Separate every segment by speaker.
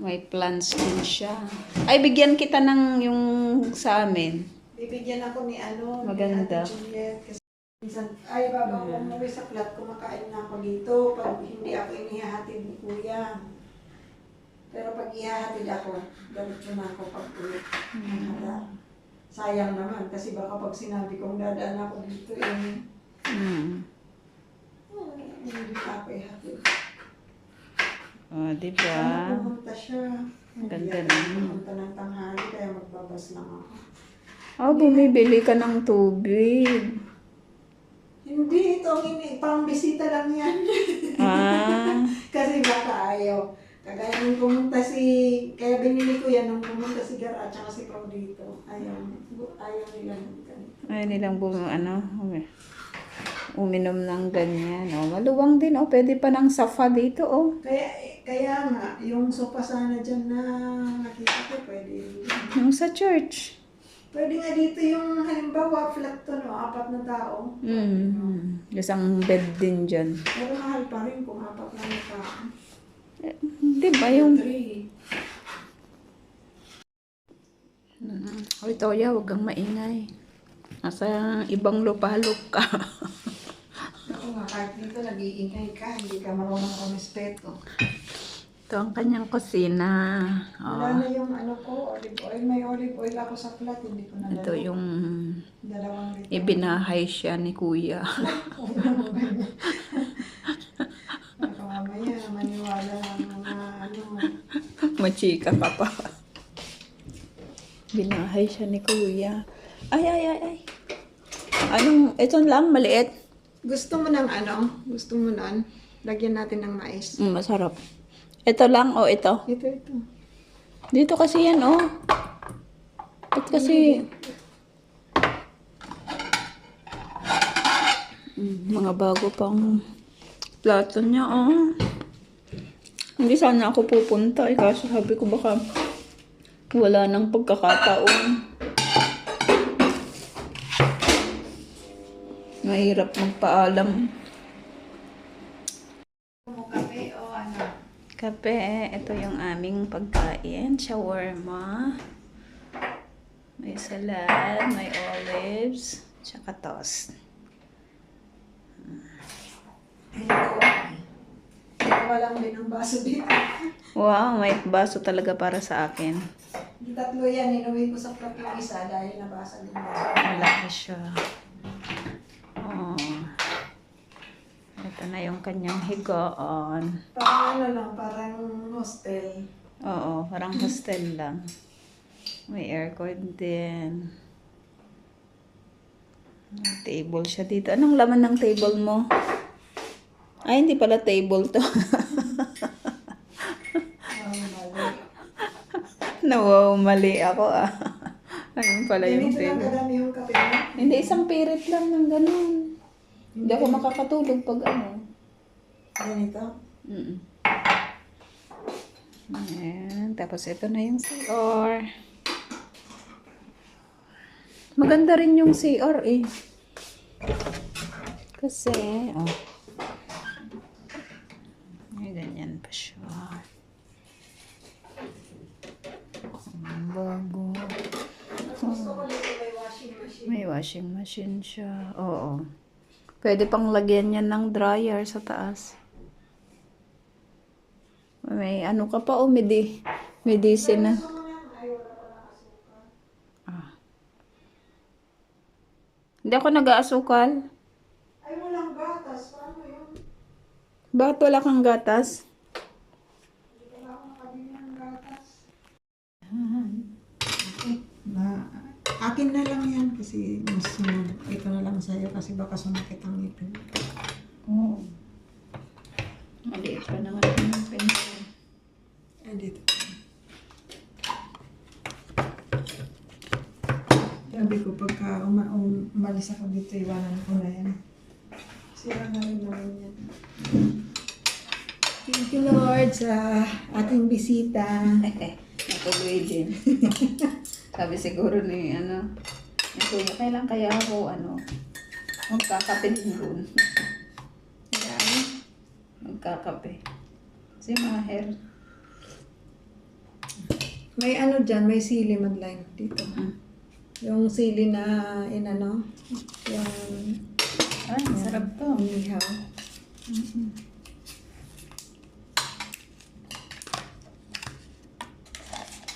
Speaker 1: May plants din siya. Ay, bigyan kita ng yung sa amin.
Speaker 2: Bibigyan ako ni ano,
Speaker 1: Maganda.
Speaker 2: ni Ate Juliet. Kasi minsan, ay baba ko umuwi sa flat, kumakain na ako dito. Pag hindi ako inihahatid ni Kuya. Pero pag ihahatid ako, ganito na ako pag uwi. Handa. Sayang naman, kasi baka pag sinabi kong dadaan ako dito, eh,
Speaker 1: Hmm.
Speaker 2: hmm, hindi ako ihatid.
Speaker 1: Oh, di ba?
Speaker 2: Pumunta siya.
Speaker 1: Ganda naman.
Speaker 2: Pumunta ng tanghali, kaya magbabas lang ako.
Speaker 1: Oh, bumibili ka ng tubig.
Speaker 2: Hindi, ito ang ini, pang bisita lang yan.
Speaker 1: Ah.
Speaker 2: Kasi baka ayaw. Kagaya nung pumunta si, kaya binili ko yan nung pumunta si Gar at saka si Pao dito. Ayaw, ayaw nila ng ganito.
Speaker 1: Ay, nilang bum, ano, umi- uminom ng ganyan. Oh, maluwang din. Oh, pwede pa ng safa dito. Oh.
Speaker 2: Kaya, kaya nga, yung sopa sana dyan na nakita ko, pwede.
Speaker 1: Yung sa church.
Speaker 2: Pwede nga dito yung halimbawa, flat to, no? Apat na tao.
Speaker 1: Mm. Isang bed din dyan.
Speaker 2: Pero mahal pa rin kung apat na tao.
Speaker 1: Eh, di ba yung...
Speaker 2: Three.
Speaker 1: Mm. Hoy, Toya, huwag kang maingay. Nasa ibang lupalok ka.
Speaker 2: Kahit dito nag-iingay ka, hindi ka marunong kumispeto.
Speaker 1: Ito ang kanyang kusina.
Speaker 2: Wala
Speaker 1: Oh.
Speaker 2: na yung ano ko, olive oil. May olive oil ako sa flat, hindi ko na
Speaker 1: Ito yung
Speaker 2: Dalawang liter.
Speaker 1: ibinahay siya ni kuya.
Speaker 2: Baka mamaya, maniwala ng mga ano.
Speaker 1: Machika ka pa. Binahay siya ni kuya. Ay, ay, ay, ay. Anong, ito lang, maliit.
Speaker 2: Gusto mo ng ano? Gusto mo nun? Lagyan natin ng mais.
Speaker 1: Mm, masarap. Ito lang o ito?
Speaker 2: Ito, ito.
Speaker 1: Dito kasi yan, oh. Ito kasi... Mm, mga bago pang plato niya, oh. Hindi sana ako pupunta, eh, kaso sabi ko baka wala nang pagkakataon. Mahirap magpaalam.
Speaker 2: Mo kape o ano?
Speaker 1: Kape, ito yung aming pagkain. Shawarma. May salad, may olives, tsaka toast.
Speaker 2: Dalawa lang din ang baso dito.
Speaker 1: Wow, may baso talaga para sa akin.
Speaker 2: Yung tatlo yan, inuwi ko sa yung isa dahil nabasa din.
Speaker 1: Malaki siya. Oh. Ito na yung kanyang higaan.
Speaker 2: Parang ano lang, parang hostel.
Speaker 1: Oo, parang hostel lang. May aircon din. May table siya dito. Anong laman ng table mo? Ay, hindi pala table to.
Speaker 2: Mali.
Speaker 1: Nawaw, mali ako ah. Ayun pala yung table. Hindi, isang pirit lang ng ganun. Hindi ako makakatulog pag ano.
Speaker 2: Ganito.
Speaker 1: Mm Ayan. Tapos ito na yung CR. Maganda rin yung CR eh. Kasi, oh. Ay, ganyan pa siya. Ang bago.
Speaker 2: Dito may washing machine.
Speaker 1: May washing machine siya. Pwede pang lagyan yan ng dryer sa taas. May ano ka pa o medi medicine na.
Speaker 2: Wala.
Speaker 1: Ah. Hindi ako nag-aasukal.
Speaker 2: Ay, walang gatas. Paano yun?
Speaker 1: Bakit wala kang gatas?
Speaker 2: Hindi ko na ako nakabili ng gatas. Eh, na, akin na lang kasi mas sunod. Ito na lang sa'yo kasi baka sumakit ang ngipin.
Speaker 1: Oo. Maliit pa naman yung pencil.
Speaker 2: Ay, dito. Sabi ko, pagka uma um, umalis ako dito, iwanan ko na yan. Sira na rin naman yan. Thank you, Lord, sa ating bisita.
Speaker 1: Natuloy din. Sabi siguro ni ano, Kuya, kailan kaya ako ano, magkakape din doon. Magkakape. Kasi mga hair,
Speaker 2: May ano dyan, may sili Madeline dito.
Speaker 1: Mm.
Speaker 2: Yung sili na inano, yung
Speaker 1: Ay, sarap to.
Speaker 2: umihaw.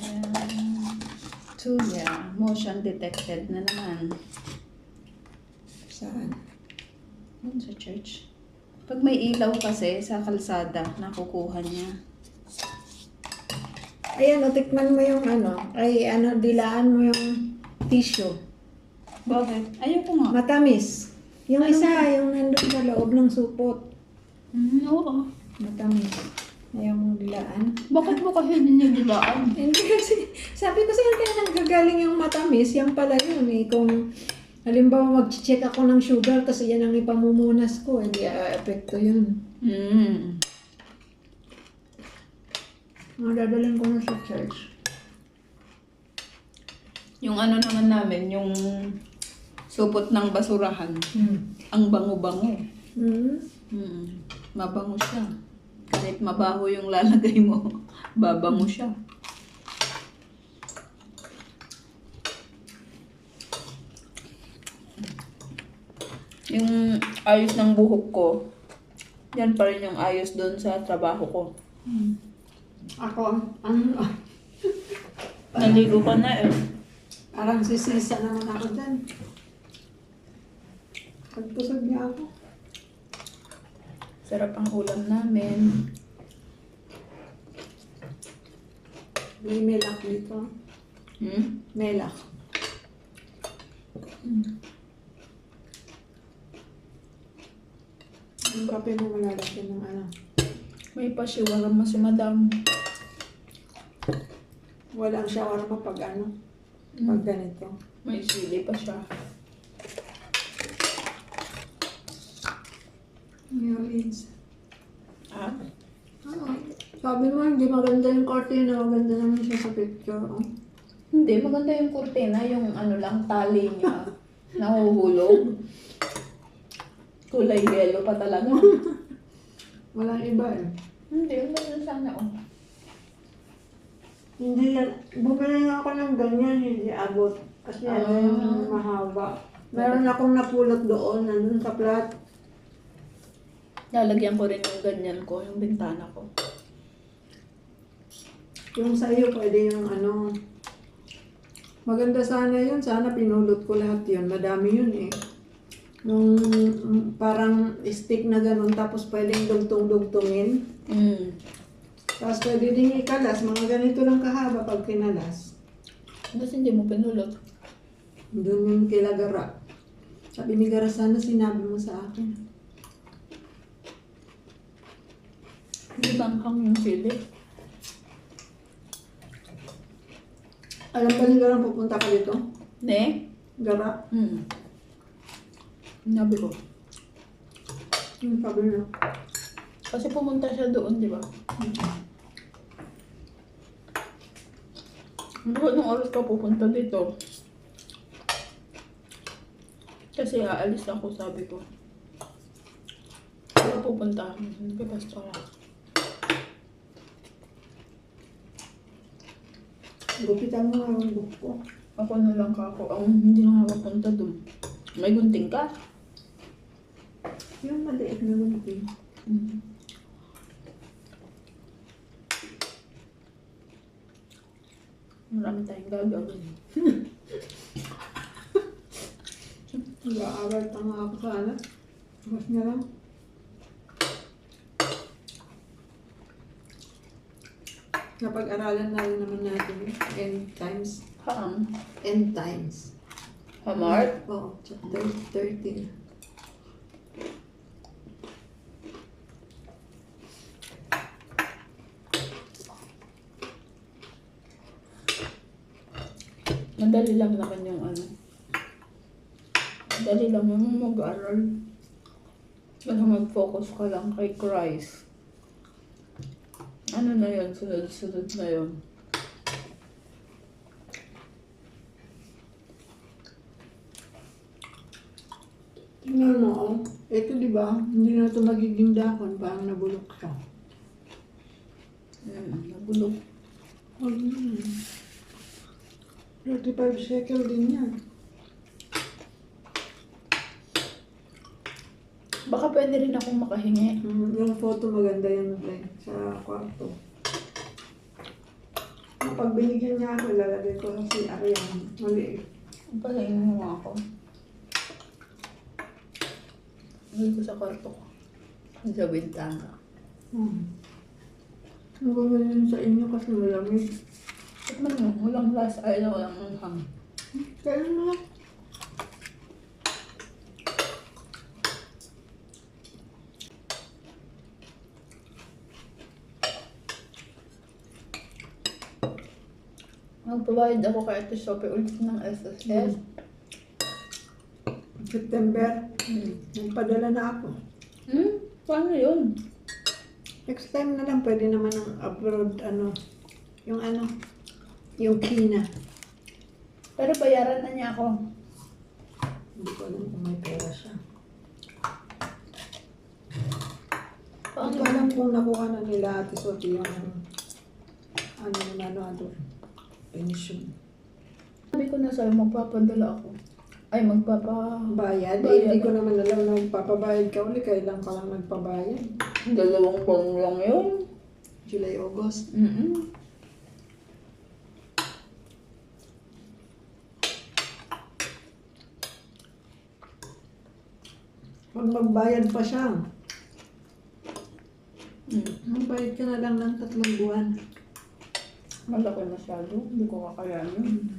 Speaker 1: Ayan. Tuya, motion detected na naman.
Speaker 2: Saan?
Speaker 1: Yun sa church. Pag may ilaw kasi sa kalsada, nakukuha niya.
Speaker 2: Ayan, o, tikman mo yung ano, ay ano, dilaan mo yung tissue.
Speaker 1: Bakit? Ayoko nga.
Speaker 2: Matamis. Yung isa, yung nandun sa loob ng supot.
Speaker 1: Mm, oo.
Speaker 2: Matamis. Ayaw mong dilaan.
Speaker 1: Bakit mo kasi hindi niya dilaan?
Speaker 2: Hindi kasi, sabi ko sa'yo kaya nanggagaling yung matamis, yan pala yun eh. Kung halimbawa mag-check ako ng sugar, tapos yan ang ipamumunas ko, hindi a-epekto yun.
Speaker 1: Mm.
Speaker 2: Mga dadalhin ko na sa church.
Speaker 1: Yung ano naman namin, yung supot ng basurahan.
Speaker 2: Hmm.
Speaker 1: Ang bango-bango.
Speaker 2: Hmm.
Speaker 1: Mm. Mabango siya. Kahit mabaho yung lalagay mo, babango siya. Yung ayos ng buhok ko, yan pa rin yung ayos doon sa trabaho ko.
Speaker 2: Ako, ano,
Speaker 1: Naligo ka na eh.
Speaker 2: parang sisisa naman ako dyan. Pagpusog niya ako.
Speaker 1: Sarap ang ulam namin.
Speaker 2: May melak dito.
Speaker 1: Hmm?
Speaker 2: Melak. Yung kape mo malalaki ng ano.
Speaker 1: May pasiwarama si madam.
Speaker 2: Walang shawarma pag ano. Pag ganito.
Speaker 1: May sili pa siya.
Speaker 2: New Orleans.
Speaker 1: Ah?
Speaker 2: Oo. Sabi mo, hindi maganda yung cortina. Maganda naman siya sa picture. Oh.
Speaker 1: Hindi, maganda yung kurtina, yung ano lang, tali niya. Nahuhulog. Kulay yellow pa talaga.
Speaker 2: Walang iba eh.
Speaker 1: Hindi, maganda sana oh.
Speaker 2: Hindi yan. Bumili nga ako ng ganyan, hindi abot. Kasi ano
Speaker 1: Ah.
Speaker 2: yung mahaba. Meron akong napulot doon, nandun sa plat.
Speaker 1: Lalagyan ko rin yung ganyan ko, yung bintana ko.
Speaker 2: Yung sa iyo, pwede yung ano. Maganda sana yun. Sana pinulot ko lahat yun. Madami yun eh. Yung mm, parang stick na ganun, tapos pwedeng dugtong-dugtungin.
Speaker 1: Mm.
Speaker 2: Tapos pwede din ikalas. Mga ganito lang kahaba pag kinalas.
Speaker 1: Tapos hindi mo pinulot.
Speaker 2: Doon yung kila Gara. Sabi ni Gara, sana sinabi mo sa akin.
Speaker 1: Hindi banghang yung sili.
Speaker 2: Alam ba ni Gara pupunta ka dito?
Speaker 1: Ne?
Speaker 2: Gara?
Speaker 1: Hmm. Nabi ko.
Speaker 2: Yung sabi niya.
Speaker 1: Kasi pumunta siya doon, di ba? Hindi ko nung oras ka pupunta dito. Kasi aalis ako, sabi ko. Kaya pupunta. Hindi ka basta ka.
Speaker 2: Gupitan mo nga yung buhok ko.
Speaker 1: Ako na lang ka ako. Ang hindi na nga mapunta doon. May gunting ka?
Speaker 2: Yung maliit na gunting.
Speaker 1: Mm. Marami tayong gagawin.
Speaker 2: Nag-aaral pa nga ako sana. Mas na lang. Napag-aralan na rin naman natin end times.
Speaker 1: Ham.
Speaker 2: End times.
Speaker 1: Hamart?
Speaker 2: Oo, chapter 13.
Speaker 1: Madali lang naman yung ano. Madali lang yung mag-aral. Basta mag-focus ka lang kay Christ. Ano na yun? Sunod-sunod na yun.
Speaker 2: Tingnan mo, oh. Ito di ba? Hindi na ito magiging dahon. Parang nabulok siya.
Speaker 1: Mm, nabulog.
Speaker 2: Hmm. 35 shekel din yan.
Speaker 1: Baka pwede rin akong makahingi.
Speaker 2: Mm, yung photo maganda yun eh, sa kwarto. Kapag binigyan niya ako, ilalagay ko sa CR yan. Maliit.
Speaker 1: Palahin mo ako. Hindi ko sa kwarto ko. Sa bintana.
Speaker 2: Hmm. Ano ba yun sa inyo kasi malamig?
Speaker 1: Ba't man? Walang last ay na walang anghang.
Speaker 2: Kaya mo lang.
Speaker 1: Magpabayad ako kay Ate Sophie ulit ng SSS.
Speaker 2: September,
Speaker 1: Hmm.
Speaker 2: nagpadala na ako.
Speaker 1: Hmm? Paano yun?
Speaker 2: Next time na lang, pwede naman ng abroad, ano, yung ano, yung Kina.
Speaker 1: Pero bayaran na niya ako.
Speaker 2: Hindi ko alam kung may pera siya.
Speaker 1: Paano
Speaker 2: Hindi ko alam kung nakuha na nila Ate Sophie yung ano, ano, ano, ano, pension.
Speaker 1: Sabi ko na sa'yo, magpapadala ako. Ay, magpapa...
Speaker 2: Bayad? Eh, hindi ko naman alam na magpapabayad ka uli. Kailan ka lang nagpabayad?
Speaker 1: Dalawang buwan lang yun.
Speaker 2: July, August.
Speaker 1: Mm-mm.
Speaker 2: Pag magbayad pa siya,
Speaker 1: Mm.
Speaker 2: magbayad ka na lang ng tatlong buwan.
Speaker 1: Malaki masyado. Hindi ko kakayanin.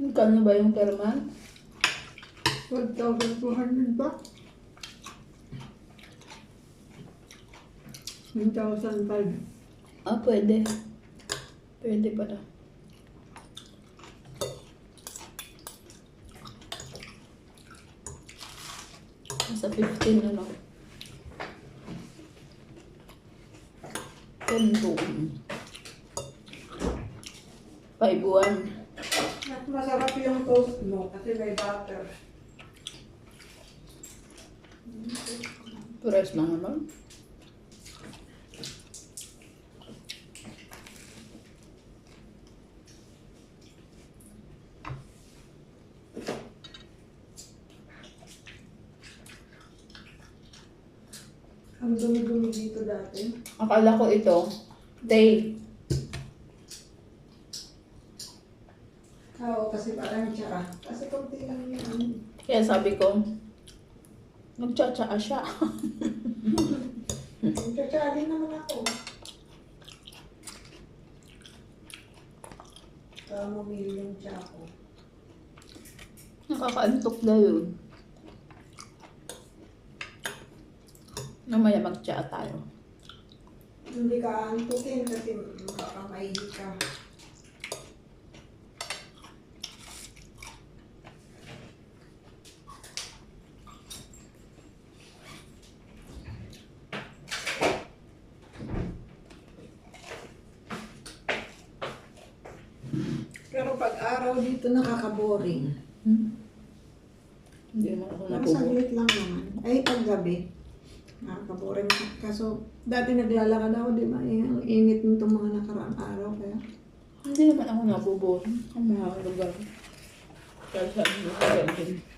Speaker 1: Magkano ba yung per month?
Speaker 2: 1,200 ba? 1,005.
Speaker 1: Ah, pwede. Pwede pala. 15 na lang. 10 to 5 buwan.
Speaker 2: Mas masarap yung toast mo kasi may butter.
Speaker 1: Pares lang naman.
Speaker 2: Dumi-dumi dito dati.
Speaker 1: Akala ko ito, day.
Speaker 2: Oo, kasi parang tsaka. Kasi konti lang ano.
Speaker 1: Kaya sabi ko, nagtsatsaa siya.
Speaker 2: Tsaka din naman ako. Kamomile yung tsako.
Speaker 1: Nakakaantok na yun. Mamaya magtsaa tayo.
Speaker 2: Hindi ka antukin kasi baka maihi ka. Pero pag araw dito nakaka-boring.
Speaker 1: Hmm? Hindi naman ako
Speaker 2: Parang
Speaker 1: nabubo.
Speaker 2: saglit lang naman. Ay, pag gabi, nakaka-boring. Kaso, dati naglalakad ako, di ba? Eh, ang init nitong mga nakaraang araw. Kaya,
Speaker 1: Hindi naman ako nabubo ang mga lugar. Kaya sabi mo sa akin.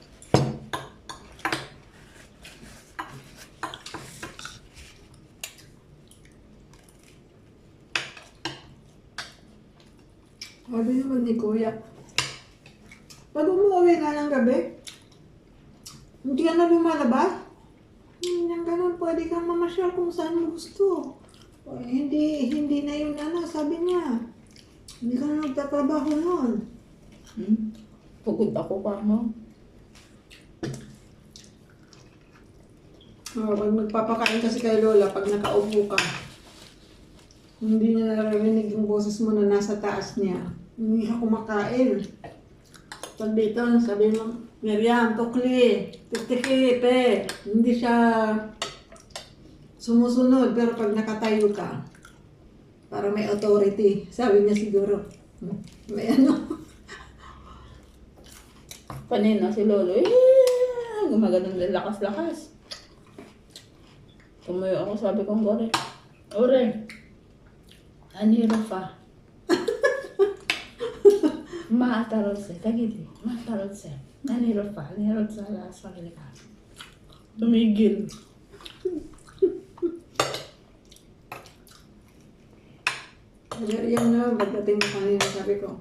Speaker 2: sabi naman ni Kuya, pag umuwi ka ng gabi, hindi ka na lumalabas. Hindi nang ganun, pwede kang mamasyal kung saan mo gusto. O, hindi, hindi na yun ano, sabi niya. Hindi ka na nagtatrabaho noon.
Speaker 1: Hmm? Pagod ako pa mo.
Speaker 2: Oh, pag magpapakain kasi kay Lola, pag nakaupo ka, hindi niya naririnig yung boses mo na nasa taas niya. Hindi siya kumakain. Pag dito, sabi mo, Miriam, tukli, titiki, pe. Hindi siya sumusunod, pero pag nakatayo ka, para may authority. Sabi niya siguro, may ano.
Speaker 1: Kanina si Lolo, eh, gumagano'n ng lakas-lakas. Tumayo ako, sabi ko, Ore. Ore. Aniro pa. Maatarot se. Tagiti. Maatarot se. Aniro pa. Aniro sa lasa ka. Tumigil.
Speaker 2: Miriam na, pagdating mo kanina, sabi ko,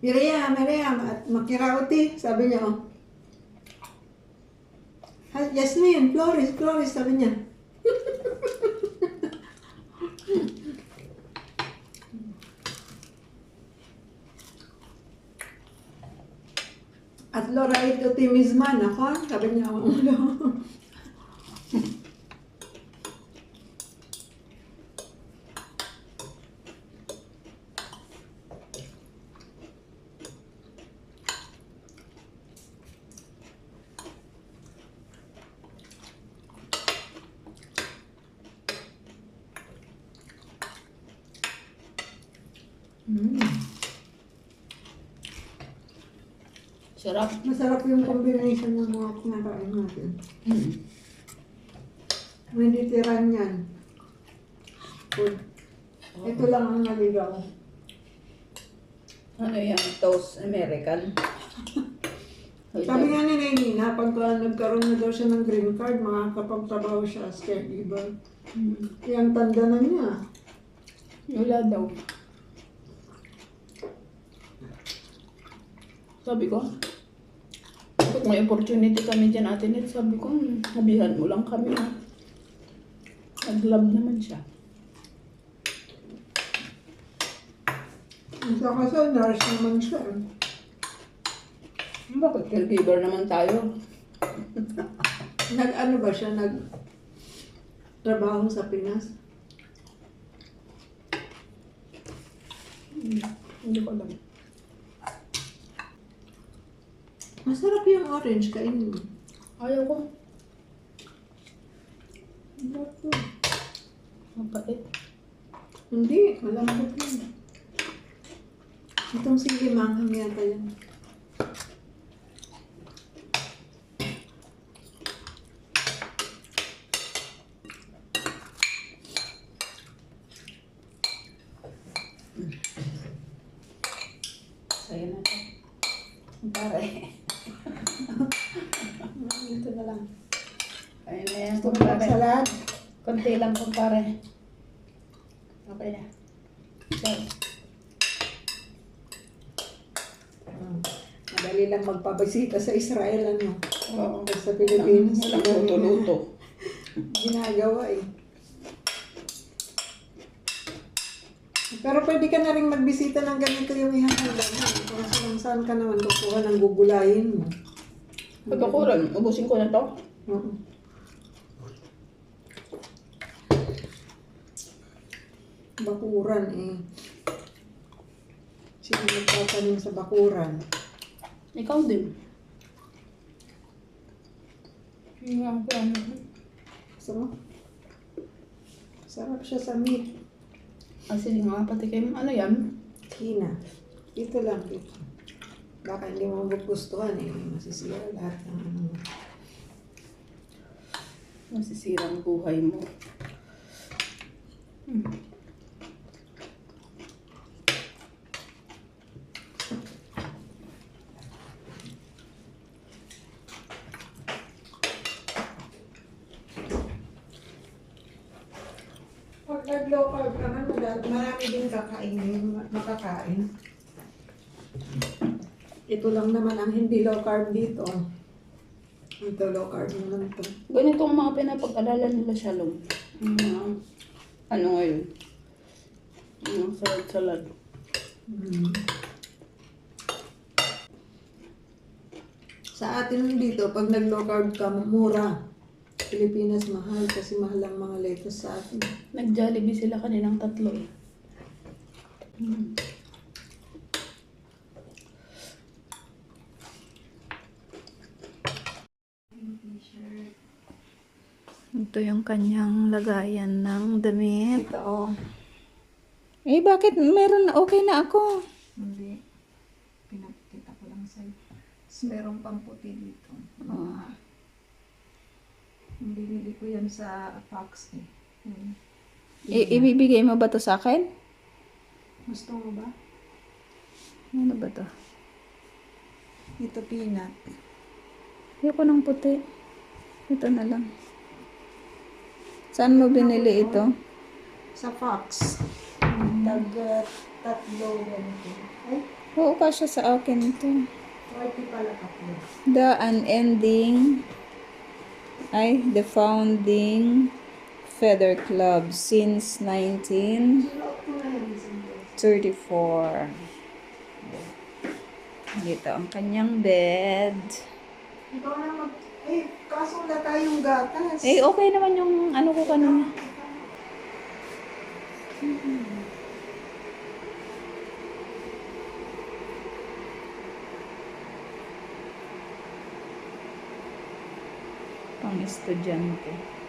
Speaker 2: Miriam, Miriam, at makirauti, sabi niya, oh. "Ha, Yasmin, Flores, Flores, sabi niya. Laura ito timisman ako, sabi niya, oh.
Speaker 1: Mm. Sarap.
Speaker 2: Masarap yung combination ng mga kinakain natin.
Speaker 1: Mm.
Speaker 2: Hindi tiran yan. Food. Ito lang ang naligaw.
Speaker 1: Ano yan? Toast American.
Speaker 2: Sabi nga ni Nina, pag nagkaroon na daw siya ng green card, makakapagtrabaho siya as caregiver.
Speaker 1: Mm.
Speaker 2: Yung tanda na niya.
Speaker 1: Wala daw. Sabi ko, may opportunity kami dyan, Ate Net, sabi ko, "Hmm, sabihan mo lang kami. ha." Nag-love naman siya.
Speaker 2: Isa kasi nurse naman siya. eh.
Speaker 1: Bakit caregiver naman tayo?
Speaker 2: Nag-ano ba siya? Nag trabaho sa Pinas?
Speaker 1: Hmm, Hindi ko alam.
Speaker 2: Masarap yung orange, kainin mo.
Speaker 1: Ayaw ko.
Speaker 2: Bato.
Speaker 1: Mapait.
Speaker 2: Hindi, malambot yun. Itong sige manghang yata yan.
Speaker 1: Sa'yo na to. Pare.
Speaker 2: Ito na lang.
Speaker 1: Ayun na yan,
Speaker 2: Gusto mo ng
Speaker 1: kumpare.
Speaker 2: salad?
Speaker 1: Konti lang, kumpare. Okay na. So,
Speaker 2: Hmm. Madali lang magpabisita sa Israel, ano?
Speaker 1: oo.
Speaker 2: Sa Pilipinas.
Speaker 1: Walang
Speaker 2: madali na
Speaker 1: luto-luto.
Speaker 2: Ginagawa eh. Pero pwede ka na rin magbisita ng ganito yung ihahanda mo. Kung saan, saan ka naman kukuha ng gugulayin mo.
Speaker 1: Pagkakuran, ubusin ko na to.
Speaker 2: Oo. Bakuran eh. Sino nagtatanim sa bakuran?
Speaker 1: Ikaw din. Yung nga ko ano.
Speaker 2: Gusto mo? Sarap siya sa meat.
Speaker 1: Sige nga, pati kayo. Ano yan?
Speaker 2: Hina. Dito lang, dito. Baka hindi mo magugustuhan eh. Masisira lahat ng ano.
Speaker 1: Masisira ang buhay mo. Hmm.
Speaker 2: Pag nag-low carb naman, madal- marami din kakainin, ma- makakain. Ito lang naman ang hindi low carb dito. Ito low carb naman to.
Speaker 1: Ganito ang mga pinapag-alala nila Shalom. Yung mga, ano ngayon? Yung salad-salad.
Speaker 2: Mm. Sa atin dito, pag nag-low carb ka, mura. Pilipinas mahal kasi mahal ang mga lettuce sa atin.
Speaker 1: Nag-Jollibee sila kaninang tatlo eh. Hmm. Ito yung kanyang lagayan ng damit.
Speaker 2: Ito,
Speaker 1: Eh, bakit meron okay na ako?
Speaker 2: hindi. Pinakita ko lang sa'yo. Meron pang puti dito.
Speaker 1: Oh.
Speaker 2: Binili ko yan sa Fox eh. Hmm.
Speaker 1: I- ibibigay mo ba to sa akin?
Speaker 2: Gusto mo ba?
Speaker 1: Ano ba to?
Speaker 2: Ito peanut.
Speaker 1: Ayoko ng puti. Ito na lang. Saan mo binili ito?
Speaker 2: Sa Fox. Mm. Tag uh, tatlo ganito. Ay?
Speaker 1: Oo, kasya sa akin ito.
Speaker 2: 40 pala kapwa.
Speaker 1: The unending ay the founding feather club since
Speaker 2: 19 34.
Speaker 1: Dito ang kanyang bed.
Speaker 2: Ikaw na mag... Eh, kaso wala tayong gatas.
Speaker 1: Eh, okay naman yung ano ko kanina. Hmm. Pang estudyante.